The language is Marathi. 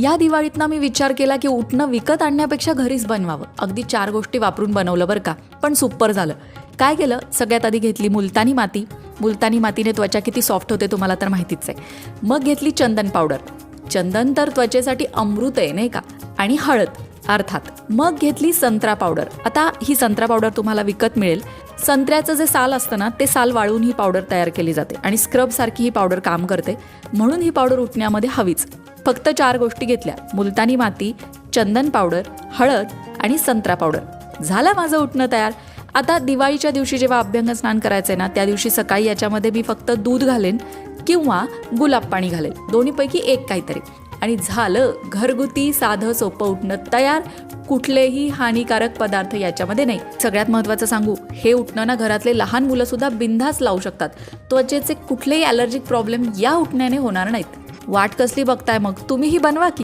या दिवाळीतना मी विचार केला की उठणं विकत आणण्यापेक्षा घरीच बनवावं. अगदी चार गोष्टी वापरून बनवलं बरं का. पण सुपर झालं. काय केलं? सगळ्यात आधी घेतली मुलतानी माती. मुलतानी मातीने त्वचा किती सॉफ्ट होते तुम्हाला तर माहितीच आहे. मग घेतली चंदन पावडर चंदन तर त्वचेसाठी अमृत आहे नाही का? आणि हळद अर्थात. मग घेतली संत्रा पावडर आता ही संत्रा पावडर तुम्हाला विकत मिळेल. संत्र्याचं जे साल असतं ना ते साल वाळवून ही पावडर तयार केली जाते. आणि स्क्रबसारखी ही पावडर काम करते. म्हणून ही पावडर उठण्यामध्ये हवीच. फक्त चार गोष्टी घेतल्या. मुलतानी माती चंदन पावडर हळद आणि संत्रा पावडर. झालं माझं उठणं तयार. आता दिवाळीच्या दिवशी जेव्हा अभ्यंग स्नान करायचं आहे ना त्या दिवशी सकाळी याच्यामध्ये मी फक्त दूध घालेन किंवा गुलाब पाणी घालेन. दोन्हीपैकी एक काहीतरी. आणि झालं घरगुती साधं सोपं उठणं तयार. कुठलेही हानिकारक पदार्थ याच्यामध्ये नाही. सगळ्यात महत्त्वाचं सांगू हे उठणं ना घरातले लहान मुलं सुद्धा बिंधास लावू शकतात. त्वचेचे कुठलेही ॲलर्जिक प्रॉब्लेम या उठण्याने होणार नाहीत. वाट कसली बघताय मग? तुम्हीही बनवा की.